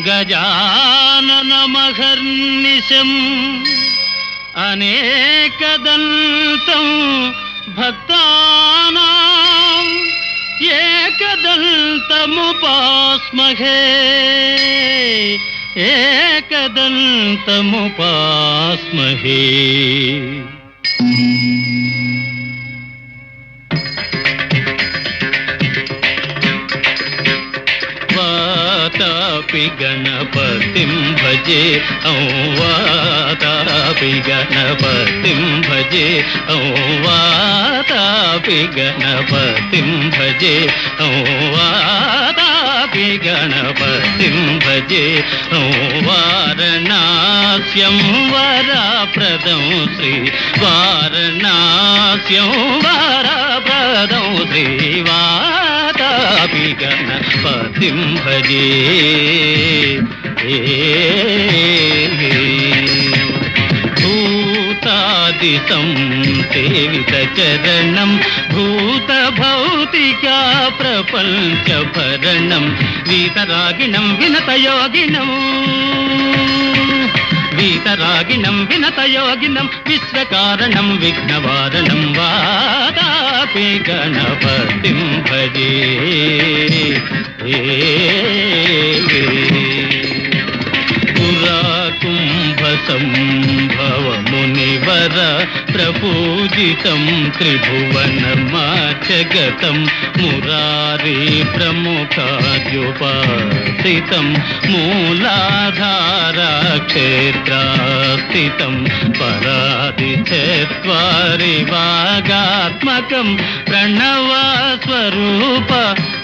गजाननमघर्निशम् अनेकदन्तं भक्तानाम् एकदन्तमुपास्महे। एकदन्तमुपास्महे। భక్తానాం ఏకదంతముపాస్మహే ఏకదంతముపాస్మహే వాతాపి గణపతిం భజే ఔ వాతాపి గణపతిం భజే ఔ వాతాపి గణపతిం భజే ఔ వాతాపి గణపతిం భజే ఔ వారణాస్యం వరప్రదం శ్రీ వారణాస్యం వరప్రదం శ్రీ వాతాపి గణపతిం భజే భూతాదితం సేవిత చరణం భూత భౌతికా ప్రపంచ భరణం వీతరాగిణం వినతయోగిణం. వీతరాగిణం వినతయోగినం విశ్వకారణం విఘ్నవారణం వాదాపి గణపతిం భజే. పురాకుంభ సంభవ మునివర ప్రపూజితం త్రిభువనమాచగతం మురారి ప్రముఖాద్యుపాసితం మూలాధారా క్షేత్రాస్థితం పరాది చరి వాగాత్మకం ప్రణవస్వరూప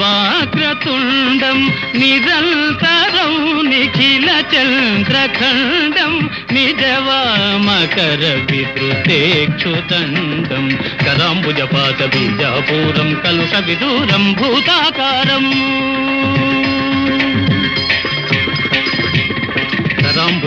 వాగ్రతుండం నిరంతరం నిఖిల చంద్రఖండం నిజవామకర విద్రుతేక్షుదండం కరాంబుజపాత బీజాపూరం కలుష విదూరం భూతాకారం.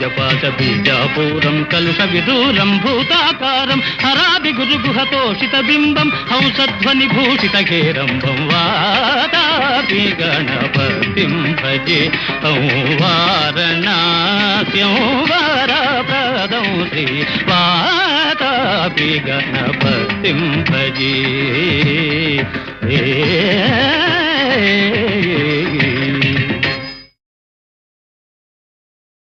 కరాంబుజపాత బీజాపూరం కలుష విదూరం భూతాకారం హరాది గురుగుహతోషిత బింబం హంసధ్వని భూషిత కేరంబం వాదాపి గణపతిం భజే ఔ వారణాస్యం వరప్రదం శ్రీ వాతాపి గణపతిం భజే. ఏ